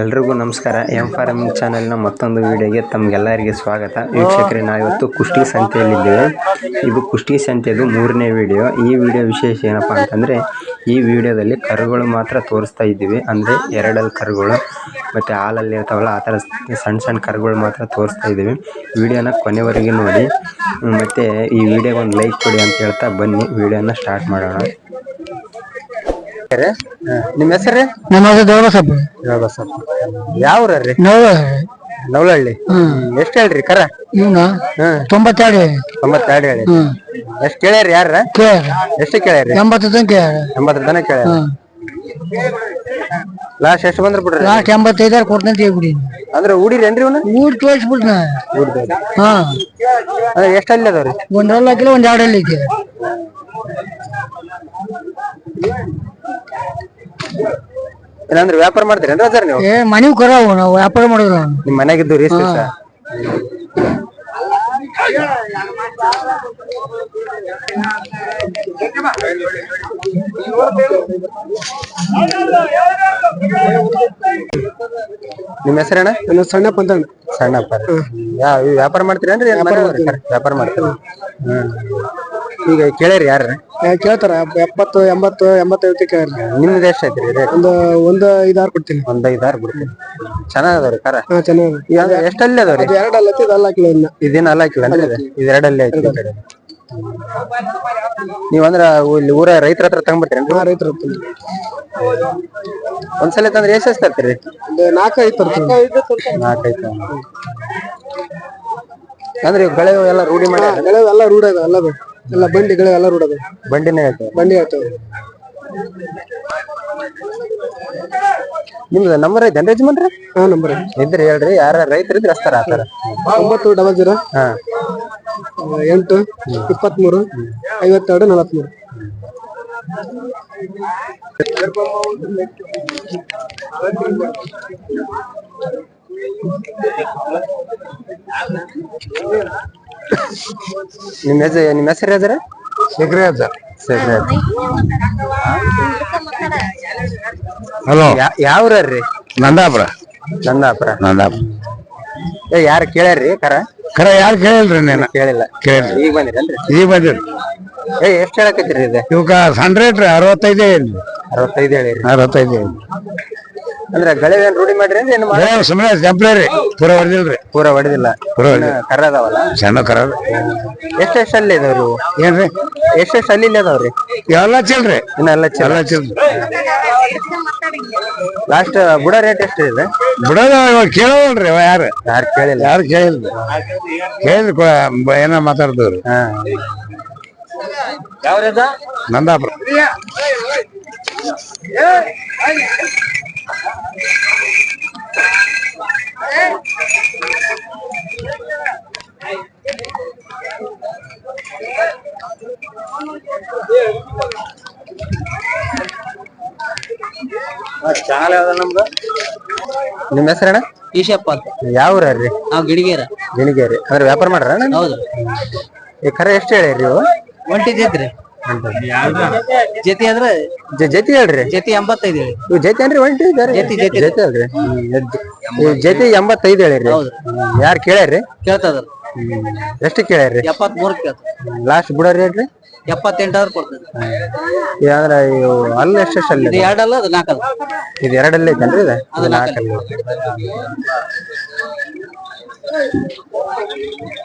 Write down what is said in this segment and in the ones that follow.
ಎಲ್ರಿಗೂ ನಮಸ್ಕಾರ. M farming ಚಾನೆಲ್ನ ಮತ್ತೊಂದು ವಿಡಿಯೋಗೆ ತಮಗೆಲ್ಲರಿಗೆ ಸ್ವಾಗತ. ವೀಕ್ಷಕರೇ, ನಾವಿವತ್ತು ಕುಷ್ಟಿ ಸಂತೆಯಲ್ಲಿದ್ದೇವೆ. ಇದು ಕುಷ್ಟಿ ಸಂತೆಯದು ಮೂರನೇ ವಿಡಿಯೋ. ಈ ವಿಡಿಯೋ ವಿಶೇಷ ಏನಪ್ಪ ಅಂತಂದರೆ, ಈ ವಿಡಿಯೋದಲ್ಲಿ ಕರುಗಳು ಮಾತ್ರ ತೋರಿಸ್ತಾ ಇದ್ದೀವಿ. ಅಂದರೆ ಎರಡಲ್ಲಿ ಕರುಗಳು, ಮತ್ತು ಹಾಲಲ್ಲಿ ಇರ್ತಾವಲ್ಲ, ಆ ಥರ ಸಣ್ಣ ಸಣ್ಣ ಕರುಗಳು ಮಾತ್ರ ತೋರಿಸ್ತಾ ಇದ್ದೀವಿ. ವಿಡಿಯೋನ ಕೊನೆವರೆಗೆ ನೋಡಿ. ಮತ್ತು ಈ ವಿಡಿಯೋಗೆ ಒಂದು ಲೈಕ್ ಕೊಡಿ ಅಂತ ಹೇಳ್ತಾ ಬನ್ನಿ. ವಿಡಿಯೋನ ಸ್ಟಾರ್ಟ್ ಮಾಡೋಣ. ನಿಮ್ಮ ಹೆಸರು? ನಮ್ಮ ಹೆಸರು ದೇವಬಸಪ್ಪ. ದೇವಬಸಪ್ಪ. ಯಾವ ರೀ ನಾವು ನವಲಹಳ್ಳಿ ಎಷ್ಟು ಹೇಳ್ರಿ ಕರ? ಇವನ? ತೊಂಬತ್ತೆರಡು ತೊಂಬತ್ತೆರಡು ಹೇಳಿ. ಎಷ್ಟ್ ಕೇಳ್ಯಾರ ಯಾರ? ಎಷ್ಟ ಕೇಳ್ಯಾರಿ ಎಂಬತ್ತು ತನಕ ಎಂಬತ್ತರ ತನಕ ಕೇಳ್ಯಾರ ಲಾಸ್ಟ್ ಎಷ್ಟು ಬಂದ್ರ ಬಿಡ್ರಿ? ಲಾಸ್ಟ್ ಎಂಬತ್ತೈದಾರ ಕೊಡ್ತಂತ ಹೇಳ್ಬಿಡಿ. ಅಂದ್ರೆ ಊಡಿರೇನ್ರಿ ಇವನು? ಊರ್ ತೋರಿಸ್ಬಿಟ್ನ ಹಾ. ಎಷ್ಟು ಅಲ್ಲಿ ಅದಾವ್ರಿ? ಒಂದ್ ಹಾಕಿಲ್ಲ ಒಂದ್ ಎರಡು ಹಲ್ಲ ಐತಿ ಏನಂದ್ರೆ ವ್ಯಾಪಾರ ಮಾಡ್ತೀರೇನ್ರಿ ಸರ್ ನೀವು? ಏ ಮನೆ ಕರಾವು ನಾವು ವ್ಯಾಪಾರ ಮಾಡೋದು ನಿಮ್ಮ ನಿಮ್ ಮನೆಗಿದ್ದು ರೀ ಸರ್ ನಿಮ್ ಹೆಸರೇನ? ನನ್ನ ಸಣ್ಣಪ್ಪ ಅಂತ. ಸಣ್ಣಪ್ಪ ಯಾವ ಇವ್ ವ್ಯಾಪಾರ ಮಾಡ್ತೀರೇನ್ರಿ? ಏನ್ ಮನೆ ಅವ್ರಿ? ವ್ಯಾಪಾರ ಮಾಡ್ತೀರ? ಹ್ಮ್. ಈಗ ಕೇಳ್ಯಾರಿ ಯಾರ ಕೇಳ್ತಾರ? ಎಪ್ಪತ್ತು ಎಂಬತ್ತು ಎಂಬತ್ತೈದು ಕೇಳ್ರಿ ನಿಮ್ದು ಎಷ್ಟು ಐತ್ರಿ ರೇಟ್ ಒಂದು ಒಂದು ಐದಾರು ಕೊಡ್ತೀನಿ. ಒಂದ್ ಐದಾರು ಬಿಡ್ತೀನಿ ಚೆನ್ನಾಗದವ್ರಿ ಕರ? ಹಾ ಚೆನ್ನಾಗಿ ಈಗ ಎಷ್ಟಲ್ಲಿ ಅದಾವ್ರಿ? ಎರಡು ಹಲ್ಲ ಐತಿ ಅಲ್ಲ ಹಾಕಿಲ್ಲ ಇನ್ನ. ಇದೇನ ಅಲ್ಲ ಹಾಕಿಲ್ಲ ಅಂದ್ರೆ ಇದು. ಇದೆರಡಲ್ಲೇ ಐತಿ ಈ ಕಡೆ. ನೀವ್ ಅಂದ್ರ ಇಲ್ಲಿ ಊರ ರೈತರ ಹತ್ರ ತಗೊಂಡ್ಬಿಟ್ರೇನ್ರಿ ಹಾ ರೈತರ ಒಂದ್ಸಲ ತಂದ್ರೆ ಎಷ್ಟು ಎಷ್ಟು ತರ್ತೀರಿ? ಒಂದು ನಾಲ್ಕು ಐದು ತರ್ತೀನಿ. ನಾಲ್ಕೈದು ಅಂದ್ರೆ ಇವ್ ಗಳೆ ಎಲ್ಲ ರೂಢಿ ಮಾಡಿ ಗೆಳೆಯ ಎಲ್ಲ ರೂಢ ಅದ ಎಲ್ಲ ಬ- ಎಲ್ಲ ಬಂಡಿಗಳು ಎಲ್ಲ ರೋಡ್ ಅದ ಬಂಡಿನೇ ಆಯ್ತು. ಬಂಡಿ ಆಯ್ತು. ನಿಮ್ದು ನಂಬರ್ ಐತೆ ಯಜಮಾನ್ರಿ? ಹಾ ನಂಬರ್ ಇದ್ರಿ ಹೇಳ್ರಿ ಯಾರ ರೈತರು ಇದ್ರೆ ಹಚ್ತಾರ ಆತರ ಒಂಬತ್ತು ಡಬಲ್ ಜೀರೋ ಹಾ. ಎಂಟು ಇಪ್ಪತ್ಮೂರು ಐವತ್ತೆರಡು ನಲವತ್ಮೂರು. ನಿಮ್ ಹೆಸರು ನಿಮ್ ಹೆಸರು ಶೇಖರೆ ಅಜ್ಜ ಸರಿ ಹಲೋ. ಯಾವ್ರಿ ನಂದಾಪುರ. ನಂದಾಪುರ. ನಂದಾಪುರ. ಏ ಯಾರು ಕೇಳ್ಯಾರ್ರಿ ಕರ? ಕರ ಯಾರು ಕೇಳಿಲ್ರಿ ನೀನು? ಕೇಳಿಲ್ಲ. ಕೇಳಿಲ್ಲ ಈಗ ಬಂದಿರಲ್ರಿ ಈಗ ಬಂದಿರಿ. ಏ ಎಷ್ಟು ಹೇಳಕತ್ತೀರಿ ಇದು? ಇವಾಗ ಸಣ್ಣ ರೇಟ್ ರೀ ಅರವತ್ತೈದೇ ಏನು ಅರವತ್ತೈದು ಹೇಳಿ ಅರವತ್ತೈದು ಏನು ಅಂದ್ರೆ ಗಳೆ ಏನ್ ರೂಢಿ ಮಾಡ್ರಿ ಅಂದ್ರೆ ಏನು ಮಾಡ್- ಸುಮ್ಮನೆ ಟೆಂಪ್ರರಿ ಪೂರ ಹೊಡೆದಿಲ್ರಿ ಪೂರ ಹೊಡೆದಿಲ್ಲ ಪೂರ ಹೊಡೆದಿಲ್ಲ ಕರ ಅದಾವಲ್ಲ ಸಣ್ಣ ಕರ ಎಷ್ಟೆಷ್ಟು ಅಲ್ಲಿ ಇದಾವ್ರಿ ಇವು ಏನ್ರಿ ಎಷ್ಟೆಷ್ಟು ಅಲ್ಲಿ ಅದಾವ್ರಿ ಎಲ್ಲ ಚಿಲ್ರಿ ಇನ್ನ ಎಲ್ಲ ಚಲ ಎಲ್ಲ ಚಿಲ್ರಿ ಲಾಸ್ಟ್ ಬುಡ ರೇಟ್ ಎಷ್ಟು ಇದೆ ಬಿಡೋದ ಇವಾಗ ಕೇಳೋಲ್ರಿ ಇವ ಯಾರು ಯಾರು ಕೇಳಿಲ್ಲ ಯಾರು ಕೇಳಿಲ್ರಿ ಕೇಳಿದ್ರು ಕೂಡ ಬ- ಏನೋ ಮಾತಾಡ್ತವ್ರಿ ಹಾ ನಂದಾಪುರ ನಿಮ್ಮ ಹೆಸರಣ್ಣ ಈಶಪ್ಪ ಅಂತ. ಯಾವ ರೀ ನಾವು ಗಿಡಿಗೇರ ಗಿಣಿಗೇರಿ. ಅಂದ್ರೆ ವ್ಯಾಪಾರ ಮಾಡ್ರ ಹೌದು. ಈ ಕರೆ ಎಷ್ಟು ಹೇಳಿರಿ ನೀವು? ಒಂಟಿ ಜೈತ್ರಿ ಜತಿ ಅಂದ್ರೆ ಜತಿ ಹೇಳ್ರಿ. ಜತಿ ಎಂಬತ್ತೈದು ಹೇಳಿ. ಇವ್ ಜೊತೆ ಏನ್ರಿ ಒಂಟಿ ಬೇರೆ ಜತಿ ಜತಿ. ಜೊತೆ ಅಲ್ರಿ ಇವ್ ಜೊತೆ ಎಂಬತ್ತೈದು ಹೇಳಿರಿ. ಹೌದು. ಯಾರು ಕೇಳ್ಯಾರ್ರಿ? ಕೇಳ್ತದ್ರ ಎಷ್ಟು ಕೇಳ್ಯಾರ್ರಿ? ಎಪ್ಪತ್ ಮೂರು ಕೇಳ್ತ ಲಾಸ್ಟ್ ಬಿಡೋರಿ ಹೇಳ್ರಿ. ಎಪ್ಪತ್ತೆಂಟಾದ್ರೂ ಕೊಡ್ತದೆ. ಅಂದ್ರೆ ಇವು ಅಲ್ಲ ಎಷ್ಟೆಷ್ಟು ಅಲ್ಲಿ ಇದು? ಎರಡಲ್ಲ ಅದು ನಾಲ್ಕಲ್ಲ. ಇದು ಎರಡಲ್ಲೇ ಅದು ಇದು ನಾಲ್ಕಲ್ಲ.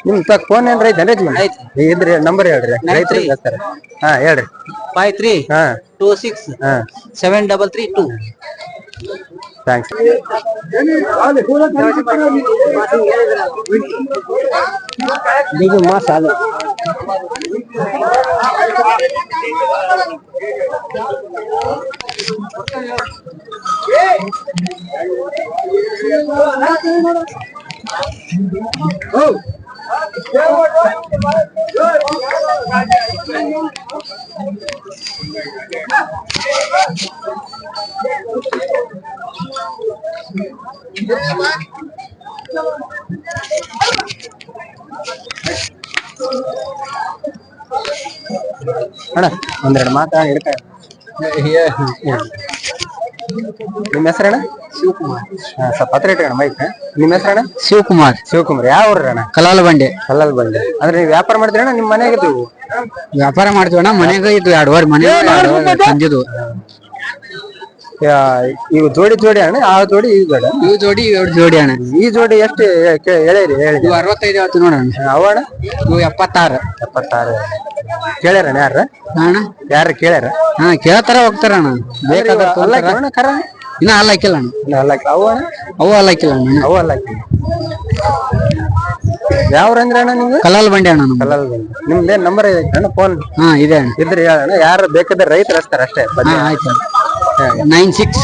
ನಿಮ್ ತಕ್ ಫೋನ್ ಏನ್ರ ಐತೆ ಯಜಮಾನ್ ಐತಿ. ಇದ್ರಿ ನಂಬರ್ ಹೇಳ್ರಿ. ರೈತರಿಗೆ three. ಹಾ ಹೇಳ್ರಿ. ಫೈವ್ ತ್ರೀ ಹಾ. ಟೂ ಸಿಕ್ಸ್ ಹಾ. Seven double three two thanks ಇದು ಮಾಸ ಅದ. ಒಂದೆರಡು ಮಾತಾ ಹಿಡ್ಕ ನಿಮ್ಮ ಹೆಸರಣ್ಣ ಶಿವಕುಮಾರ್ ಹಾ, ಸ್ವಲ್ಪ ಹತ್ರ ಇಟ್ಕೋಣ ಮೈಕ್ ನಿಮ್ಮ ಹೆಸರು ಅಣ್ಣ? ಶಿವಕುಮಾರ್. ಶಿವಕುಮಾರ್. ಯಾವ ಊರು ಅಣ್ಣ ಕಲಾಲ ಬಂಡೆ. ಕಲಾಲ್ ಬಂಡೆ. ಅಂದ್ರೆ ನೀವು ವ್ಯಾಪಾರ ಮಾಡ್ತೀರಣ್ಣ? ನಿಮ್ಮ ಮನೆಗೆ ಇದ್ವು ವ್ಯಾಪಾರ ಮಾಡ್ತೀವಣ್ಣ ಮನೆಗೆ ಇದು ಎರಡುವರೆ ಮನೆ ತಂದಿದ್ದು. ಇವು ಜೋಡಿ ಜೋಡಿ ಅಣ್ಣ? ಆ ಜೋಡಿ ಈ ಜೋಡಿ ಇವು ಜೋಡಿ ಎರಡು ಜೋಡಿ ಅಣ್ಣ. ಈ ಜೋಡಿ ಎಷ್ಟು ಹೇಳಿರಿ ಹೇಳಿ ಇವು ಅರವತ್ತೈದು ಹೇಳ್ತು ನೋಡೋಣ ಅವ ಅಣ್ಣ? ಇವು ಎಪ್ಪತ್ತಾರು. ಎಪ್ಪತ್ತಾರು. ಕೇಳ್ಯಾರಣ್ಣ ಯಾರ? ಅಣ್ಣ ಯಾರು ಕೇಳ್ಯಾರ? ಹಾ ಕೇಳ್ತಾರ ಹೋಗ್ತಾರ ಅಣ್ಣ. ಬೇಕಾದ್ರೆ ಇನ್ನ ಅಲ್ಲ ಹಾಕಿಲ್ಲ ಅಣ್ಣ. ಇಲ್ಲ, ಅವು ಅಣ್ಣ? ಅವು ಅಲ್ಲ ಹಾಕಿಲ್ಲ ಅಣ್ಣ. ಅವು ಅಲ್ಲ ಯಾವ್ರ ಅಂದ್ರೆ ಅಣ್ಣ ನಿಮ್ಗೆ ಕಲಾಲ್ ಬಂಡೆ ಅಣ್ಣ ನಮ್ದು. ಬಂಡೆ. ನಿಮ್ದು ನಿಮ್ದೇನ್ ನಂಬರ್ ಐತೆ ಅಣ್ಣ ಫೋನ್ ಹಾ ಇದೆ ಅಣ್ಣ. ಇದ್ರೆ ಹೇಳಣ್ಣ ಯಾರು ಬೇಕಾದ್ರೆ ರೈತರು ಹಚ್ತಾರೆ ಅಷ್ಟೇ ಹಾ ಆಯ್ತು nine six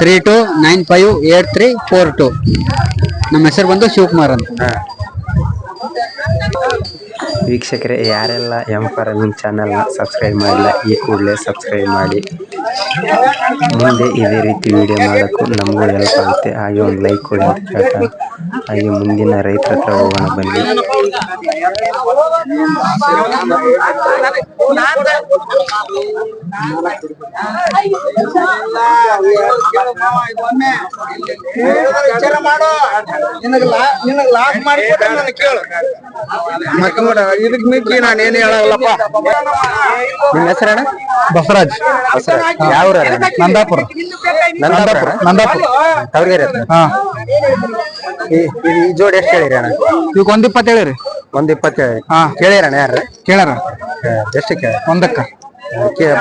three two nine five eight three four two ನಮ್ಮ ಹೆಸರು ಬಂದು ಶಿವಕುಮಾರ್ ಅಂತ. ವೀಕ್ಷಕರೇ ಯಾರೆಲ್ಲ ಎಂ ಫಾರ್ಮಿಂಗ್ ಚಾನಲ್ನ ಸಬ್ಸ್ಕ್ರೈಬ್ ಮಾಡಿಲ್ಲ ಈ ಕೂಡಲೇ ಸಬ್ಸ್ಕ್ರೈಬ್ ಮಾಡಿ. ಮುಂದೆ ಇದೇ ರೀತಿ ವಿಡಿಯೋ ಮಾಡೋಕ್ಕೂ ನಮಗೂ ಹೆಲ್ಪ್ ಆಗುತ್ತೆ. ಹಾಗೆ ಒಂದು ಲೈಕ್ ಕೊಡಿ ಅಂತ ಹೇಳ್ತಾ. ಹಾಗೆ ಮುಂದಿನ ರೈತರ ಹತ್ರ ಹೋಗೋಣ ಬನ್ನಿ. ಇದಕ್ ಮಿಕ್ಕಿ ನಾನು ಏನ್ ಹೇಳಲ್ಲಪ್ಪ ನಿಮ್ಮ ಹೆಸರಣ್ಣ ಬಸವರಾಜ್. ಯಾವ ನಂದಾಪುರ. ನಂದಾಪುರ? ನಂದಾಪುರ. ತವರ್ಗೆರೆ ಹಾ. ಈ- ಜೋಡಿ ಎಷ್ಟು ಹೇಳಿರಣ್ಣ ಇವಾಗ ಒಂದ್ ಇಪ್ಪತ್ತು ಹೇಳಿರಿ. ಒಂದ್ ಇಪ್ಪತ್ತೇಳು ಹಾ. ಕೇಳಿರಣ್ಣ ಯಾರ ಕೇಳಾರ ಎಷ್ಟು ಕೇಳ? ಒಂದಕ್ಕ.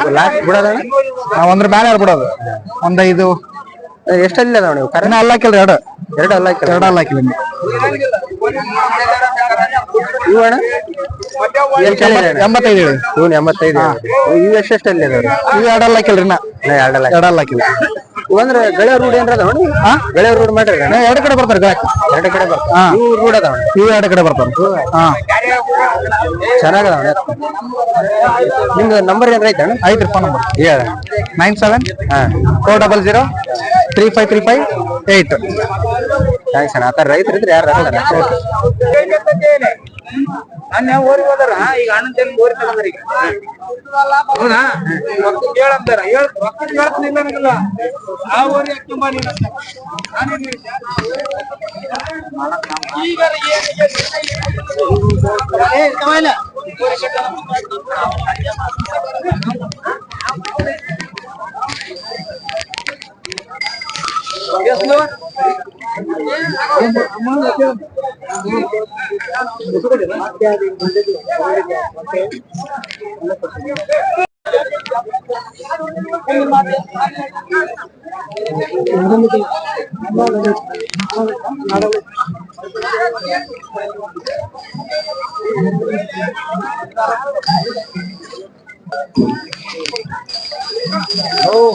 ಲಾಸ್ಟ್ ಬಿಡೋದಣ್ಣ ನಾವ್ ಒಂದ್ರ ಮೇಲೆ ಯಾರು ಬಿಡೋದು. ಒಂದ್ ಐದು. ಎಷ್ಟಲ್ಲಿ ಅದಾವ ನೀವು? ಕರೆನ ಅಲ್ಲ ಹಾಕಿಲ್ರಿ ಎರಡು. ಎರಡು ಅಲ್ಲ. ಎರಡು ಅಲ್ಲ ಹಾಕಿಲ್ಲ ಎಂಬತ್ತೈದು ಹೇಳಿ. ಇವನ್ ಎಂಬತ್ತೈದು ಇವು ಎಷ್ಟೆಷ್ಟಲ್ಲಿ ಇವು ಹಾಕಿಲ್ರಿ ಎರಡಲ್ಲ ಹಾಕಿಲ್ಲ. ಗಳೆ ರೂಢಿ ಏನ್ರ ಅದಾವ ಹಾ? ಗಳೆ ರೂಢಿ ಮಾಡ್ರಿ ಇನ್ನ ಎರಡು ಕಡೆ ಬರ್ತಾರೆ ಎರಡು ಕಡೆ ಬರ್ತಾವ ಹಾ. ಇವು ರೂಢ ಅದಾವ ಇವು ಎರಡು ಕಡೆ ಬರ್ತಾರೆ. ಹಾ. ನಿಮ್ದು ನಂಬರ್ ಏನ್ರ ನಂಬರ್ ಹೇಳ. ನೈನ್ ಸೆವೆನ್ ಹಾ. Four double zero three five three five eight thanks ಅಣ್ಣ. ಆ ಥರ ರೈತರು ಇದ್ರೆ ಯಾರು ರೈತರ ಮೊನ್ನೆ ಊರಿಗೆ ಹೋದಾರ? ಈಗ ಅಣ್ಣನ ಜನ ಓರಿ ತಗೊಂಡ್ರ ಈಗ. ಹೌದಾ? ರೊಕ್ಕ ಕೇಳಂತಾರ ಹೇಳ ರೊಕ್ಕ ಕೇಳ್ತೀನಿ ಇಲ್ಲ ನನಗಲ್ಲ ಆ ಓರಿ ತುಂಬಾ ನೀನು. ನಾನೇನ್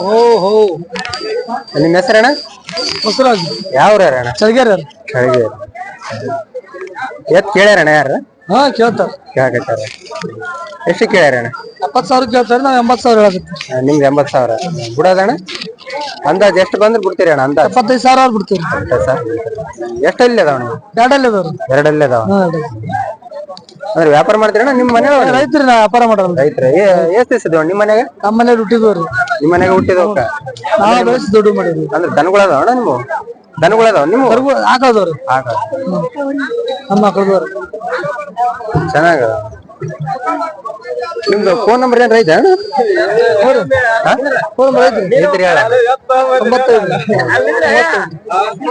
ಹೋ ಹೋ? ನಿಮ್ಮ ಹೆಸರಣ್ಣ ಬಸವರಾಜ್. ಯಾವ್ರ ಅಣ್ಣ? ಅವ್ರು. ಕೆಳಗೆ ಎತ್ ಕೇಳ್ಯಾರಣ್ಣ ಯಾರ ಹಾ ಕೇಳ್ತಾರ. ಕೇಳಕತ್ತಾರ. ಎಷ್ಟು ಕೇಳ್ಯಾರಣ ಎಪ್ಪತ್ತು ಸಾವಿರ ಕೇಳ್ತಾರೆ ನಾವು ಎಂಬತ್ತು ಸಾವಿರ ಹೇಳಕತ್ತೀವಿ ನಿಮ್ಗೆ ಎಂಬತ್ತು ಸಾವಿರ. ಬಿಡೋದಣ್ಣ ಅಂದಾಜ್ ಎಷ್ಟು ಬಂದ್ರೆ ಬಿಡ್ತೀರಿ ಅಣ್ಣ ಅಂದಾಜ್? ಎಪ್ಪತ್ತೈದು ಸಾವಿರ ಆರ್ ಬಿಡ್ತೀವಿ ಸರ್ ಎಷ್ಟಲ್ಲಿ ಅದಾವ ನೀವು ಎರಡಲ್ಲಿ ಅದಾವ್ರು. ಎರಡಲ್ಲಿ ಅದಾವ. ಅಂದ್ರೆ ವ್ಯಾಪಾರ ಮಾಡ್ತೀರಣ್ಣ ನಿಮ್ಮ ಮನೆ ರೈತರ ನಾ ವ್ಯಾಪಾರ ಮಾಡೋದು. ರೈತರ ಎಷ್ಟು ದಿವಸ ನಿಮ್ಮ ಮನೆಗೆ? ನಮ್ಮ ಮನೆ ಹುಟ್ಟಿದವ್ರಿ. ನಿಮ್ಮ ಮನೆಗೆ ಹುಟ್ಟಿದವಕ್ಕ ನಾವು ಬೆಳೆಸಿ ದುಡ್ಡು ಮಾಡಿದ್ವಿ. ಅಂದ್ರೆ ದನಗಳ ಅಣ್ಣ ನೀವು ದನಗಳ ಅದಾವ ನಿಮ್ಮ ಕರ್ಗು ಹಾಕೋದವ್ರಿ. ನಮ್ಮ ಮಕ್ಕಳದವ್ರಿ ಚೆನ್ನಾಗದ. ನಿಮ್ದು ಫೋನ್ ನಂಬರ್ ಏನ್ರ ಐತೆ ಫೋನ್ ನಂಬರ್ ಐತ್ರಿ. ಹೇಳ.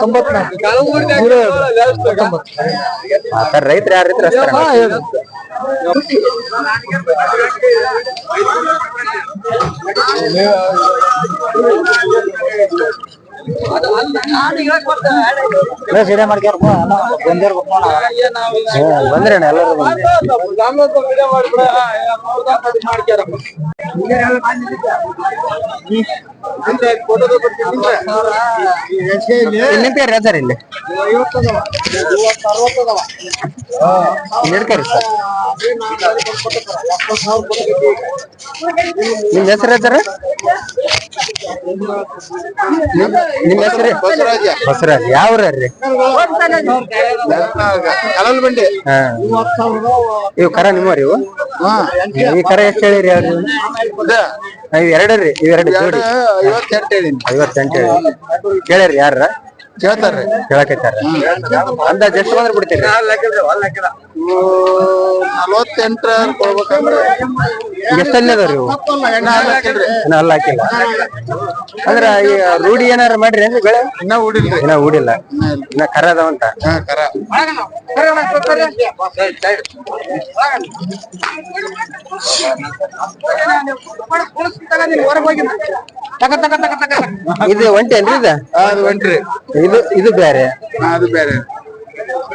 ತೊಂಬತ್ತು ಥರ ರೈತರು ಯಾರು ಅಷ್ಟೇ ಹಾ ಹೇಳಿ ಹ್ಮ್, ಬಂದ್ರಿ ಅಣ್ಣ ಎಲ್ಲರೂ ಬಂದ್ರಿ ಇಲ್ಲಿ? Sir sir? ನಿಮ್ ಹೆಸರು ಸರ್ ನಿಮ್ ಹೆಸರು ಬಸವರಾಜ ಬಸವರಾಜ. ಯಾವ ರೀ ಕಲಲ್ ಬಂಡಿ ಹಾ. ಇವು ಕರ ನಿಮ್ಮ ಇವು ಈ ಕರ ಎಷ್ಟು ಹೇಳಿರಿ ಅವ್ರು ಇವ್ ಎರಡ್ರಿ ಇವೆರಡು ಜೋಡಿ. ಐವತ್ತೆಂಟು ಹೇಳಿನಿ. ಐವತ್ತೆಂಟು ಹೇಳಿ ಕೇಳಿರಿ ಯಾರ ಕೇಳ್ತಾರ್ರಿ. ಕೇಳಕತ್ತಾರ ಅಂದಾಜ್ ಎಷ್ಟು ಬಂದ್ರೆ ಬಿಡ್ತೀರಿ? ನಲವತ್ತೆಂಟರ ಕೊಡ್ಬೇಕಂದ್ರೆ. ಎಷ್ಟಲ್ಲಿ ಅದಾವ್ರಿ ಇವು? ಇನ್ನ ಹಲ್ಲ್ ಹಾಕಿಲ್ಲ. ಅಂದ್ರ ಈ ರೂಢಿ ಏನಾರ ಮಾಡ್ರಿ ಏನ್ರಿ ಬೆಳೆ? ಇನ್ನ ಉಡಿಲ್ರಿ ಇನ್ನ ಉಡಿಲ್ಲ ಇನ್ನ ಕರ ಅದಾವಂತ ಇದು ಒಂಟಿ ಏನ್ರಿ ಇದು? ಅದು ಒಂಟ್ರಿ ಇದು ಇದು ಬೇರೆ? ಹಾ, ಅದು ಬೇರೆ.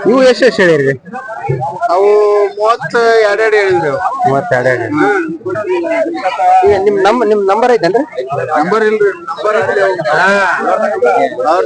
ಇವು ಎಷ್ಟು ಎಷ್ಟು ಹೇಳಿರಿ? ಅವು ಮೂವತ್ತ ಎರಡೆರಡು ಹೇಳಿದ್ರು. ಮೂವತ್ತೆರಡು ಹೇಳಿ. ಈಗ ನಿಮ್ ನಮ್ ನಿಮ್ ನಂಬರ್ ಐತೇನ್ರಿ? ನಂಬರ್ ಇಲ್ರಿ. ನಂಬರ್ ಅವ್ರ